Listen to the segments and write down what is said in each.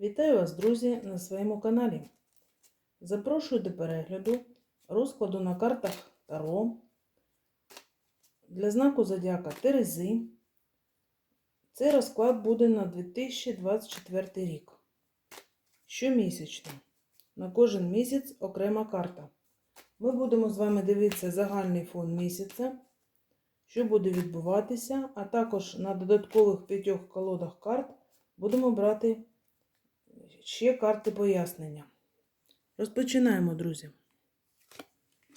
Вітаю вас, друзі, на своєму каналі. Запрошую до перегляду розкладу на картах Таро для знаку Зодіака Терези. Цей розклад буде на 2024 рік. Щомісячно. На кожен місяць окрема карта. Ми будемо з вами дивитися загальний фон місяця, що буде відбуватися, а також на додаткових п'ятьох колодах карт будемо брати ще карти пояснення. Розпочинаємо, друзі.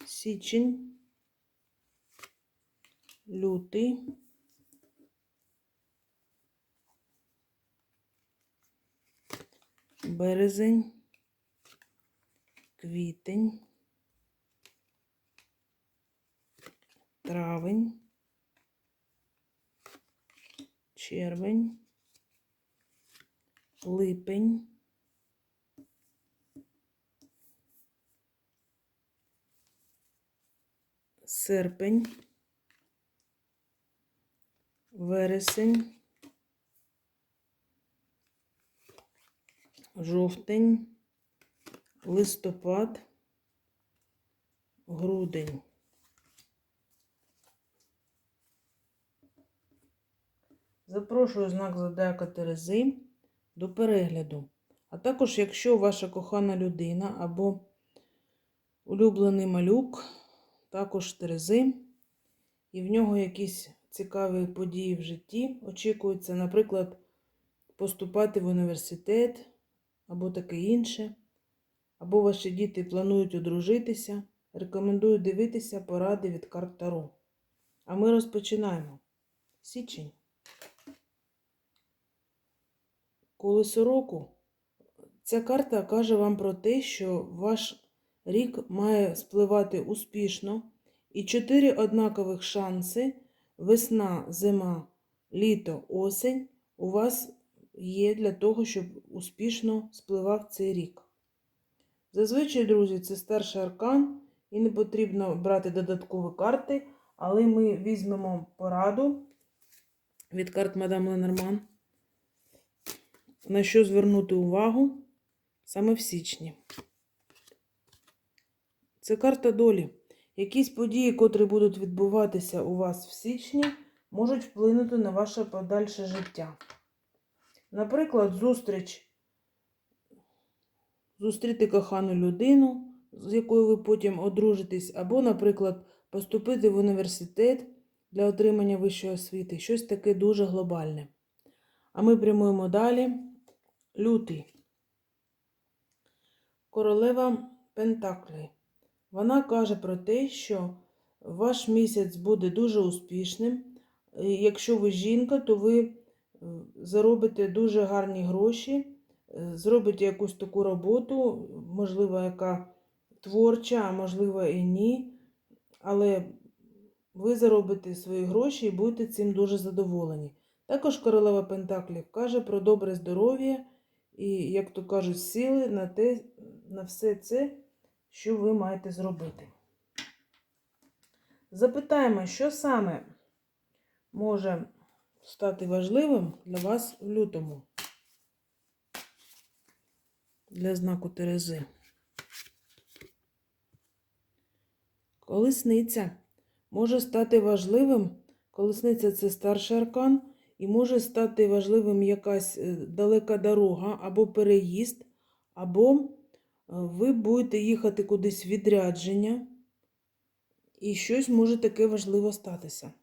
Січень, лютий, березень, квітень, травень, червень, липень. Серпень, вересень, жовтень, листопад, грудень. Запрошую знак Зодіака Терези до перегляду. А також, якщо ваша кохана людина або улюблений малюк також Терези, і в нього якісь цікаві події в житті очікуються, наприклад, поступати в університет або таке інше, або ваші діти планують одружитися. Рекомендую дивитися поради від карт Таро. А ми розпочинаємо. Січень. Колесо року. Ця карта каже вам про те, що ваш Рік має спливати успішно, і чотири однакових шанси весна, зима, літо, осень у вас є для того, щоб успішно спливав цей рік. Зазвичай, друзі, це старший аркан, і не потрібно брати додаткові карти, але ми візьмемо пораду від карт Мадам Ленорман, на що звернути увагу саме в січні. Це карта долі. Якісь події, котрі будуть відбуватися у вас в січні, можуть вплинути на ваше подальше життя. Наприклад, зустріч, зустріти кохану людину, з якою ви потім одружитесь, або, наприклад, поступити в університет для отримання вищої освіти. Щось таке дуже глобальне. А ми прямуємо далі. Лютий. Королева Пентаклі. Вона каже про те, що ваш місяць буде дуже успішним. Якщо ви жінка, то ви е, заробите дуже гарні гроші, е, зробите якусь таку роботу, можливо, яка творча, а можливо і ні. Але ви заробите свої гроші і будете цим дуже задоволені. Також королева Пентаклів каже про добре здоров'я і, як то кажуть, сили на, те, на все це що ви маєте зробити. Запитаємо, що саме може стати важливим для вас в лютому для знаку Терези. Колесниця може стати важливим, колесниця це старший аркан, і може стати важливим якась е, далека дорога або переїзд, або ви будете їхати кудись відрядження, і щось може таке важливо статися.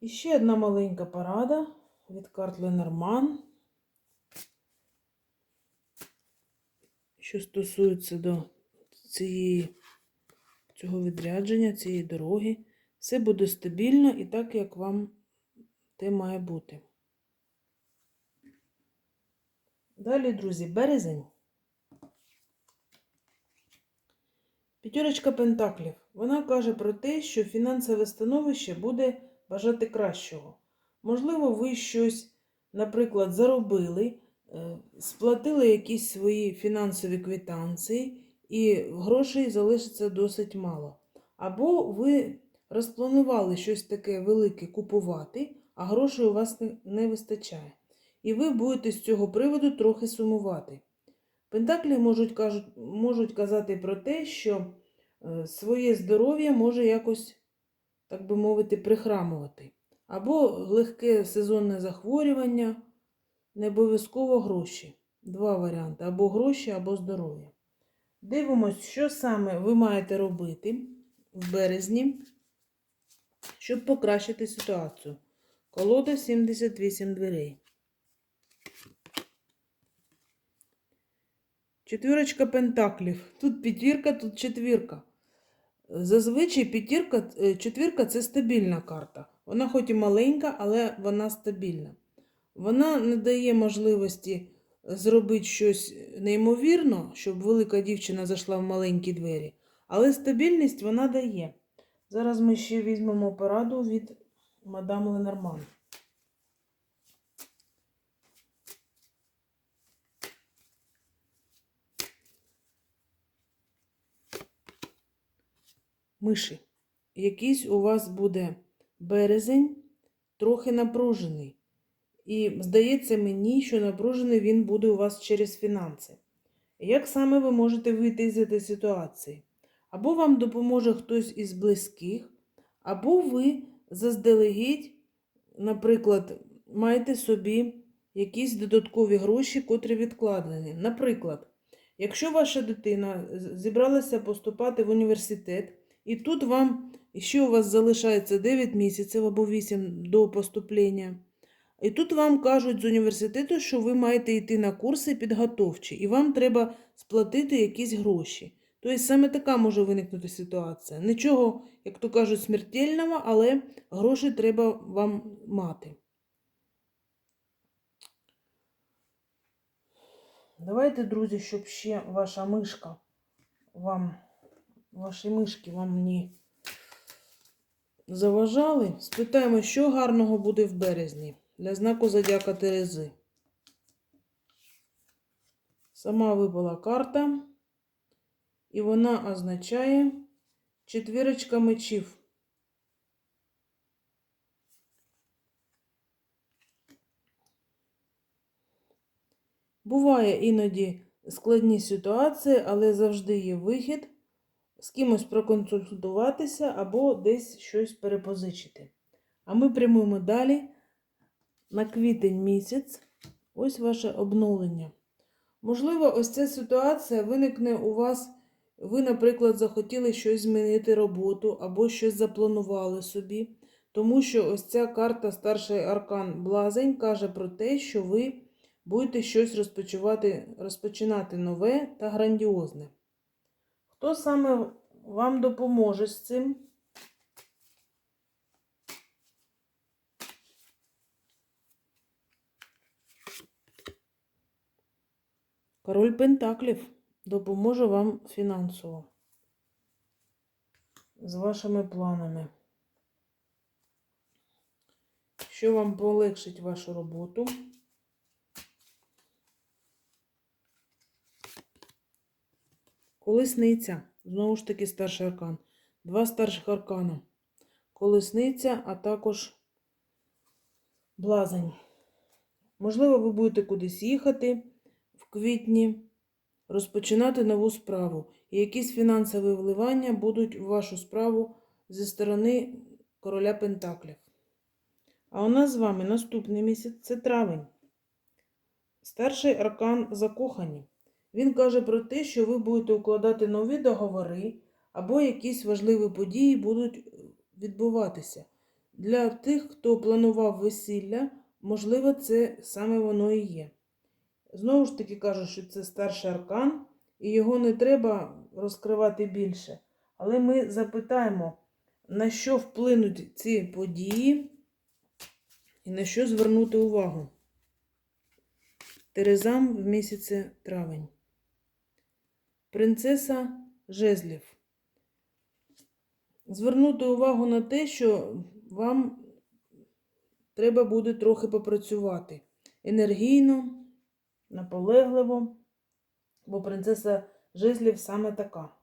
І ще одна маленька порада від карт Ленорман, що стосується до цієї, цього відрядження, цієї дороги. Все буде стабільно і так, як вам те має бути. Далі, друзі, березень. П'ятерочка Пентаклів. Вона каже про те, що фінансове становище буде бажати кращого. Можливо, ви щось, наприклад, заробили, е, сплатили якісь свої фінансові квитанції, і грошей залишиться досить мало. Або ви розпланували щось таке велике купувати, а грошей у вас не вистачає. І ви будете з цього приводу трохи сумувати. Пентаклі можуть, кажуть, можуть казати про те, що е, своє здоров'я може якось, так би мовити, прихрамувати. Або легке сезонне захворювання, не обов'язково гроші. Два варіанти: або гроші, або здоров'я. Дивимось, що саме ви маєте робити в березні, щоб покращити ситуацію. Колода 78 дверей. Четвірочка пентаклів. Тут п'ятірка, тут четвірка. Зазвичай п'ятірка, е, четвірка це стабільна карта. Вона хоч і маленька, але вона стабільна. Вона не дає можливості зробити щось неймовірно, щоб велика дівчина зайшла в маленькі двері. Але стабільність вона дає. Зараз ми ще візьмемо пораду від мадам Ленорман. Миші. Якийсь у вас буде березень трохи напружений. І здається мені, що напружений він буде у вас через фінанси. Як саме ви можете вийти з цієї ситуації? Або вам допоможе хтось із близьких, або ви заздалегідь, наприклад, маєте собі якісь додаткові гроші, котрі відкладені. Наприклад, якщо ваша дитина зібралася поступати в університет, і тут вам ще у вас залишається 9 місяців або 8 до поступлення. І тут вам кажуть з університету, що ви маєте йти на курси підготовчі, і вам треба сплатити якісь гроші. Тобто саме така може виникнути ситуація. Нічого, як то кажуть, смертельного, але гроші треба вам мати. Давайте, друзі, щоб ще ваша мишка вам, ваші мишки вам не заважали. Спитаємо, що гарного буде в березні для знаку Зодіака Терези. Сама випала карта, і вона означає четвірочка мечів. Буває іноді складні ситуації, але завжди є вихід з кимось проконсультуватися або десь щось перепозичити. А ми прямуємо далі на квітень місяць. Ось ваше обновлення. Можливо, ось ця ситуація виникне у вас. Ви, наприклад, захотіли щось змінити роботу або щось запланували собі. Тому що ось ця карта старший аркан Блазень каже про те, що ви будете щось розпочинати нове та грандіозне. Хто саме вам допоможе з цим? Король Пентаклів допоможе вам фінансово з вашими планами. Що вам полегшить вашу роботу? Колесниця. Знову ж таки старший аркан. Два старших аркана. Колесниця, а також блазень. Можливо, ви будете кудись їхати в квітні, розпочинати нову справу. І якісь фінансові вливання будуть в вашу справу зі сторони короля Пентаклів. А у нас з вами наступний місяць це травень. Старший аркан закохані. Він каже про те, що ви будете укладати нові договори або якісь важливі події будуть відбуватися. Для тих, хто планував весілля, можливо, це саме воно і є. Знову ж таки кажу, що це старший аркан, і його не треба розкривати більше. Але ми запитаємо, на що вплинуть ці події і на що звернути увагу. Терезам в місяці травень. Принцеса Жезлів. Звернути увагу на те, що вам треба буде трохи попрацювати енергійно, наполегливо, бо принцеса Жезлів саме така.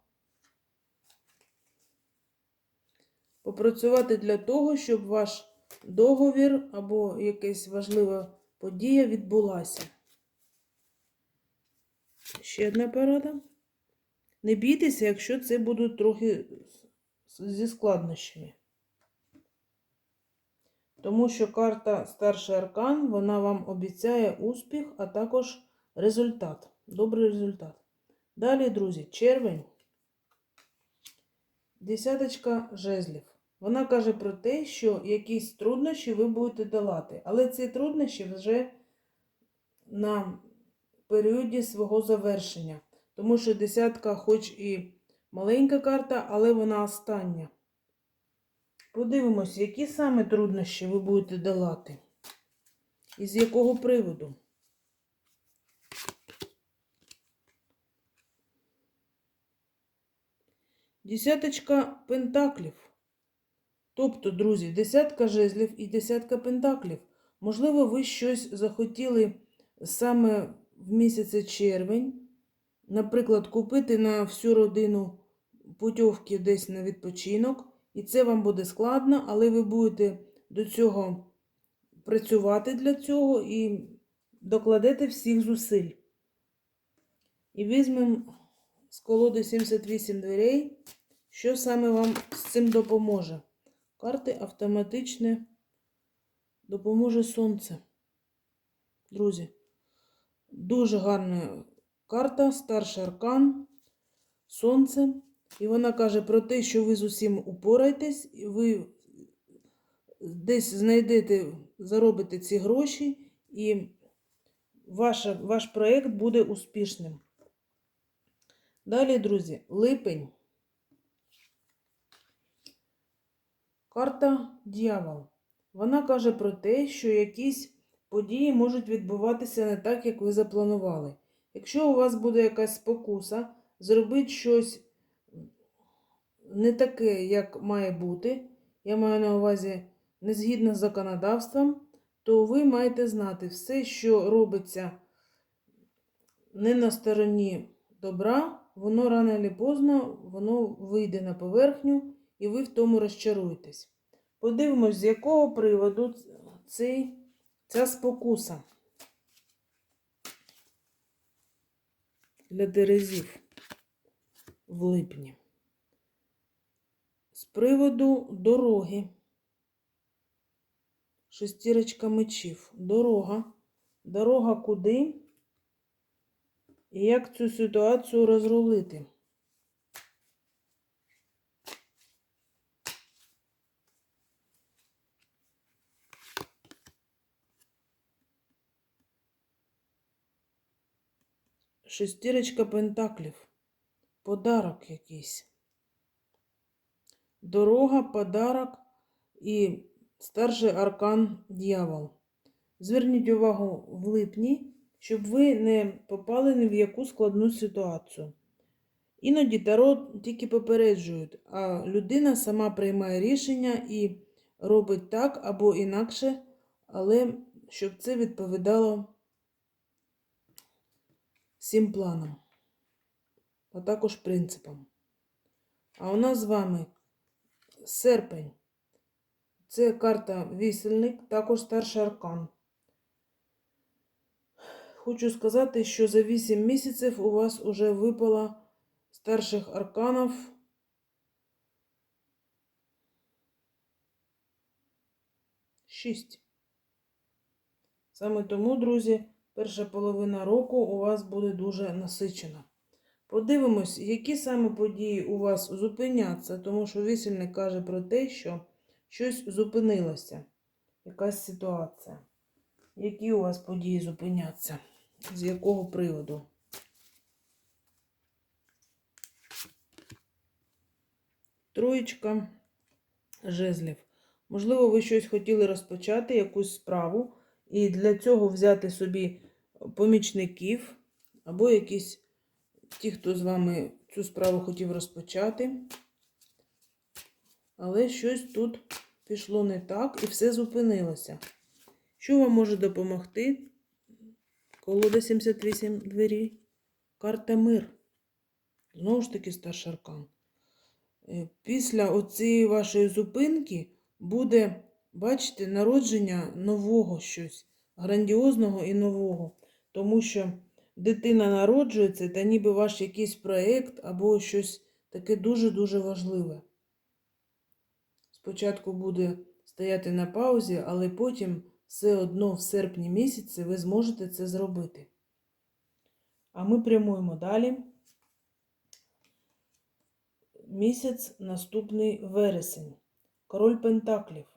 попрацювати для того, щоб ваш договір або якась важлива подія відбулася. Ще одна порада. Не бійтеся, якщо це будуть трохи зі складнощами. Тому що карта Старший Аркан, вона вам обіцяє успіх, а також результат. Добрий результат. Далі, друзі, червень. Десяточка жезлів. Вона каже про те, що якісь труднощі ви будете долати. Але ці труднощі вже на періоді свого завершення. Тому що десятка, хоч і маленька карта, але вона остання. Подивимось, які саме труднощі ви будете долати. І з якого приводу. Десяточка пентаклів. Тобто, друзі, десятка жезлів і десятка пентаклів. Можливо, ви щось захотіли саме в місяці червень, наприклад, купити на всю родину путівки десь на відпочинок, і це вам буде складно, але ви будете до цього працювати для цього і докладете всіх зусиль. І візьмемо з колоди 78 дверей, що саме вам з цим допоможе. Карти автоматичне допоможе сонце. Друзі, дуже гарна карта, старший аркан, сонце. І вона каже про те, що ви з усім упораєтесь, і ви десь знайдете, заробите ці гроші, і ваша, ваш проєкт буде успішним. Далі, друзі, липень. Карта Дьявол. Вона каже про те, що якісь події можуть відбуватися не так, як ви запланували. Якщо у вас буде якась спокуса, зробити щось не таке, як має бути, я маю на увазі не згідно з законодавством, то ви маєте знати все, що робиться не на стороні добра, воно рано чи поздно воно вийде на поверхню, і ви в тому розчаруєтесь. Подивимось, з якого приводу цей, ця спокуса для дерезів в липні. З приводу дороги. Шестірочка мечів. Дорога. Дорога куди? І як цю ситуацію розрулити? Шестірочка пентаклів. Подарок якийсь. Дорога, подарок і старший аркан дьявол. Зверніть увагу в липні, щоб ви не попали ні в яку складну ситуацію. Іноді таро тільки попереджують, а людина сама приймає рішення і робить так або інакше, але щоб це відповідало всім планам, а також принципам. А у нас з вами серпень. Це карта вісельник, також старший аркан. Хочу сказати, що за 8 місяців у вас уже випало старших арканів. Шість. Саме тому, друзі, перша половина року у вас буде дуже насичена. Подивимось, які саме події у вас зупиняться, тому що вісельник каже про те, що щось зупинилося, якась ситуація. Які у вас події зупиняться? З якого приводу? Троєчка жезлів. Можливо, ви щось хотіли розпочати, якусь справу, і для цього взяти собі помічників або якісь ті, хто з вами цю справу хотів розпочати. Але щось тут пішло не так і все зупинилося. Що вам може допомогти? Колода 78 двері. Карта мир. Знову ж таки старший аркан. Е, Після оцієї вашої зупинки буде, бачите, народження нового щось, грандіозного і нового. Тому що дитина народжується, та ніби ваш якийсь проєкт або щось таке дуже-дуже важливе. Спочатку буде стояти на паузі, але потім все одно в серпні місяці ви зможете це зробити. А ми прямуємо далі. Місяць наступний вересень. Король Пентаклів.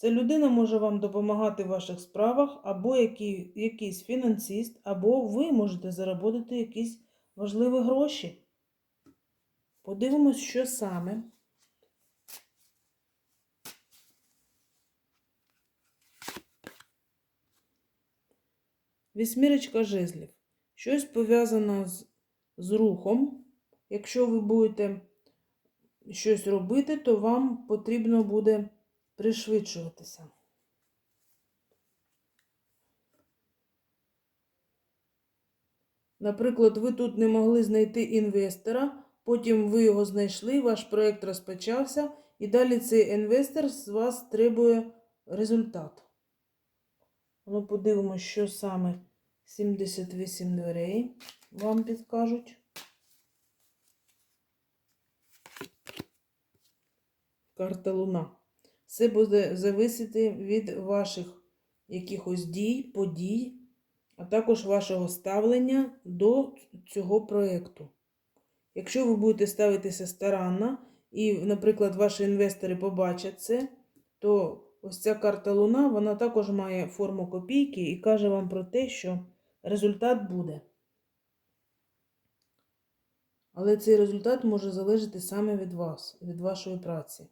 Ця людина може вам допомагати в ваших справах, або який, якийсь фінансист, або ви можете заробити якісь важливі гроші. Подивимось, що саме. Вісьмірочка жезлів. Щось пов'язано з, з рухом. Якщо ви будете щось робити, то вам потрібно буде пришвидшуватися. Наприклад, ви тут не могли знайти інвестора, потім ви його знайшли, ваш проєкт розпочався, і далі цей інвестор з вас требує результат. Ну, подивимося, що саме 78 дверей вам підкажуть. Карта Луна. Все буде зависіти від ваших якихось дій, подій, а також вашого ставлення до цього проєкту. Якщо ви будете ставитися старанно, і, наприклад, ваші інвестори побачать це, то ось ця карта Луна, вона також має форму копійки і каже вам про те, що результат буде. Але цей результат може залежати саме від вас, від вашої праці.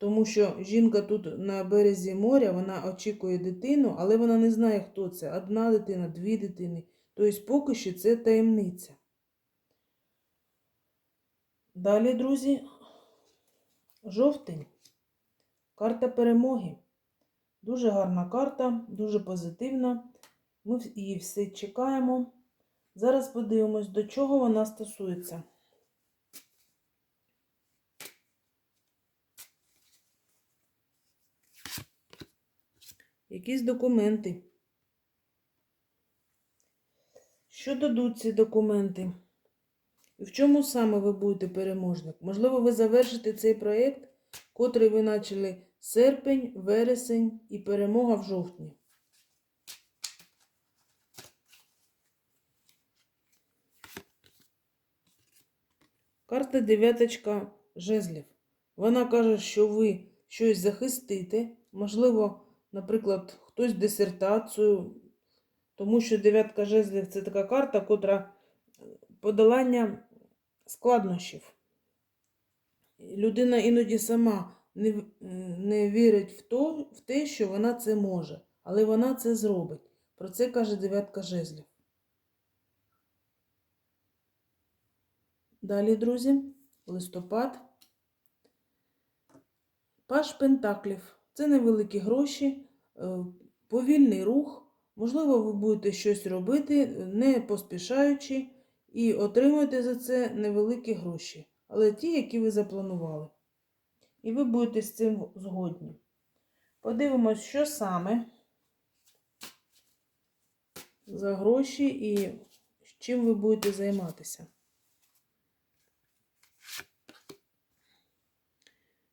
Тому що жінка тут на березі моря, вона очікує дитину, але вона не знає, хто це. Одна дитина, дві дитини. Тобто поки що це таємниця. Далі, друзі, жовтень. Карта перемоги. Дуже гарна карта, дуже позитивна. Ми її все чекаємо. Зараз подивимось, до чого вона стосується. Якісь документи. Що дадуть ці документи? І в чому саме ви будете переможник? Можливо, ви завершите цей проєкт, котрий ви почали серпень, вересень і перемога в жовтні. Карта дев'яточка жезлів. Вона каже, що ви щось захистите, можливо, наприклад, хтось дисертацію, тому що дев'ятка жезлів це така карта, котра подолання складнощів. Людина іноді сама не, не вірить в, то, в те, що вона це може, але вона це зробить. Про це каже дев'ятка жезлів. Далі, друзі, листопад. Паш Пентаклів. Це невеликі гроші, е, повільний рух. Можливо, ви будете щось робити, не поспішаючи, і отримуєте за це невеликі гроші, але ті, які ви запланували. І ви будете з цим згодні. Подивимось, що саме за гроші і чим ви будете займатися.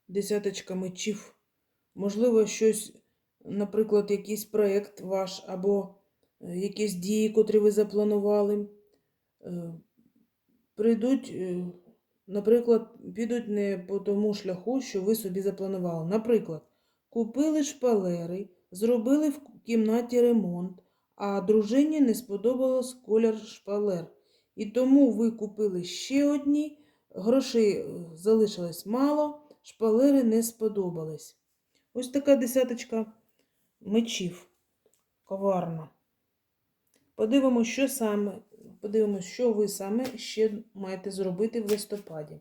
Десяточка мечів. Можливо, щось, наприклад, якийсь проєкт ваш, або е, якісь дії, котрі ви запланували, е, прийдуть, е, наприклад, підуть не по тому шляху, що ви собі запланували. Наприклад, купили шпалери, зробили в кімнаті ремонт, а дружині не сподобалось колір шпалер. І тому ви купили ще одні, грошей залишилось мало, шпалери не сподобались. Ось така десяточка мечів. Коварна. Подивимося, що саме, подивимось, що ви саме ще маєте зробити в листопаді.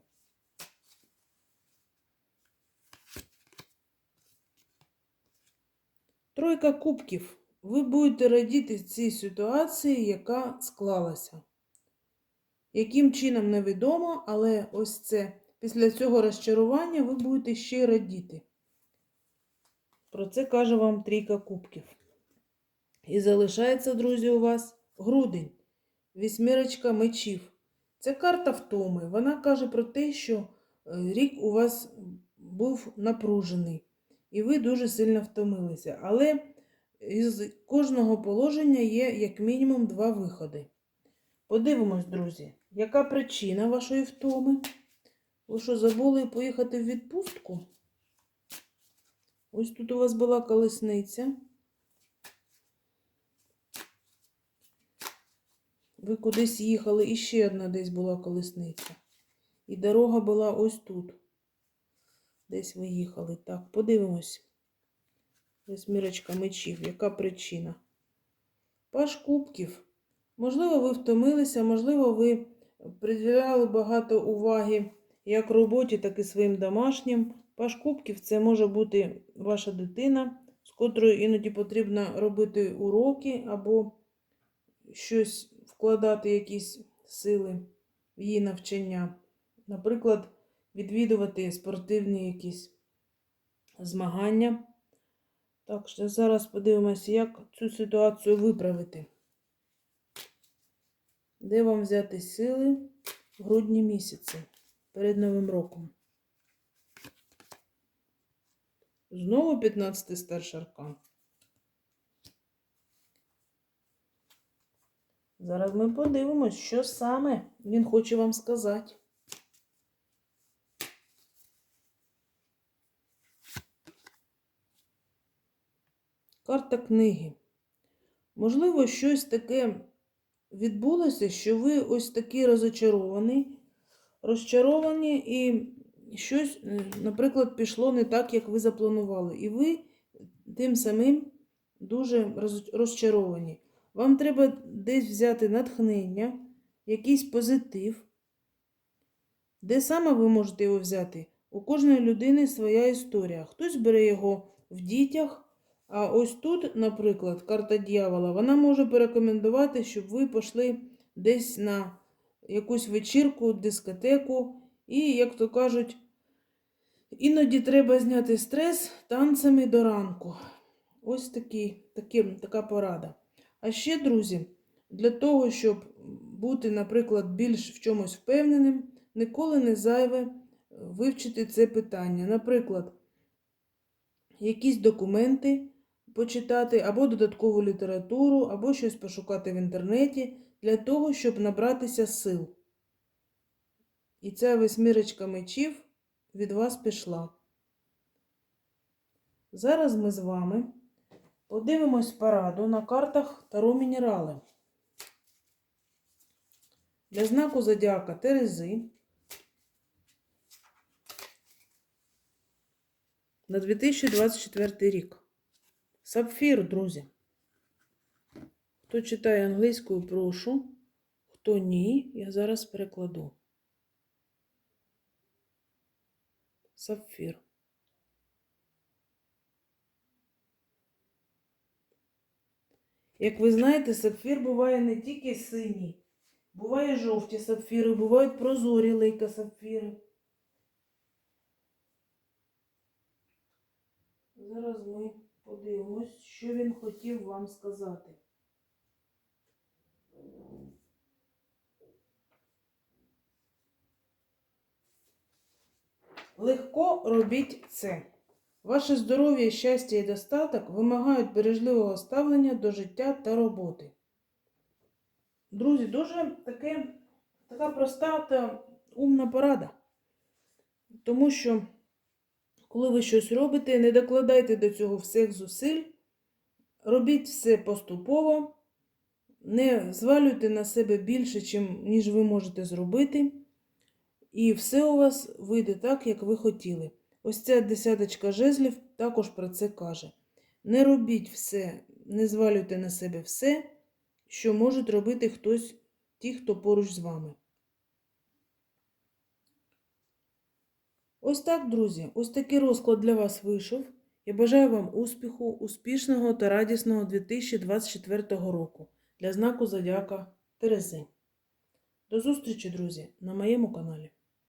Тройка кубків. Ви будете радіти цій ситуації, яка склалася. Яким чином невідомо, але ось це після цього розчарування ви будете ще радіти. Про це каже вам трійка кубків. І залишається, друзі, у вас грудень, вісьмірочка мечів. Це карта втоми. Вона каже про те, що е, рік у вас був напружений, і ви дуже сильно втомилися. Але із кожного положення є як мінімум два виходи. Подивимось, друзі, яка причина вашої втоми? Ви що, забули поїхати в відпустку? Ось тут у вас була колесниця. Ви кудись їхали, і ще одна десь була колесниця. І дорога була ось тут. Десь ви їхали. Так, подивимось. Восьмірочка мечів. Яка причина? Паш кубків. Можливо, ви втомилися, можливо, ви приділяли багато уваги як роботі, так і своїм домашнім. Паш кубків це може бути ваша дитина, з котрою іноді потрібно робити уроки або щось вкладати якісь сили в її навчання. Наприклад, відвідувати спортивні якісь змагання. Так, що зараз подивимося, як цю ситуацію виправити. Де вам взяти сили в грудні місяці перед Новим роком? Знову 15 старший аркан. Зараз ми подивимось, що саме він хоче вам сказати. Карта книги. Можливо, щось таке відбулося, що ви ось такий розочарований, розчаровані, і щось, е, наприклад, пішло не так, як ви запланували. І ви тим самим дуже розчаровані. Вам треба десь взяти натхнення, якийсь позитив. Де саме ви можете його взяти? У кожної людини своя історія. Хтось бере його в дітях, а ось тут, наприклад, карта дьявола, вона може порекомендувати, щоб ви пішли десь на якусь вечірку, дискотеку. І, як то кажуть, іноді треба зняти стрес танцями до ранку. Ось такий, такі, така порада. А ще, друзі, для того, щоб бути, наприклад, більш в чомусь впевненим, ніколи не зайве вивчити це питання. Наприклад, якісь документи почитати, або додаткову літературу, або щось пошукати в інтернеті для того, щоб набратися сил. І ця восьмірочка мечів від вас пішла. Зараз ми з вами подивимось пораду на картах Таро Мінерали. Для знаку Зодіака Терези на 2024 рік. Сапфір, друзі. Хто читає англійською, прошу. Хто ні, я зараз перекладу. Сапфір. Як ви знаєте, сапфір буває не тільки синій, буває жовті сапфіри, бувають прозорі лейка сапфіри. Зараз ми подивимось, що він хотів вам сказати. Легко робіть це. Ваше здоров'я, щастя і достаток вимагають бережливого ставлення до життя та роботи. Друзі, дуже таке, така проста та умна порада. Тому що, коли ви щось робите, не докладайте до цього всіх зусиль, робіть все поступово, не звалюйте на себе більше, чим, ніж ви можете зробити. І все у вас вийде так, як ви хотіли. Ось ця десяточка жезлів також про це каже. Не робіть все, не звалюйте на себе все, що можуть робити хтось, ті, хто поруч з вами. Ось так, друзі, ось такий розклад для вас вийшов. Я бажаю вам успіху, успішного та радісного 2024 року для знаку Зодіака Терези. До зустрічі, друзі, на моєму каналі.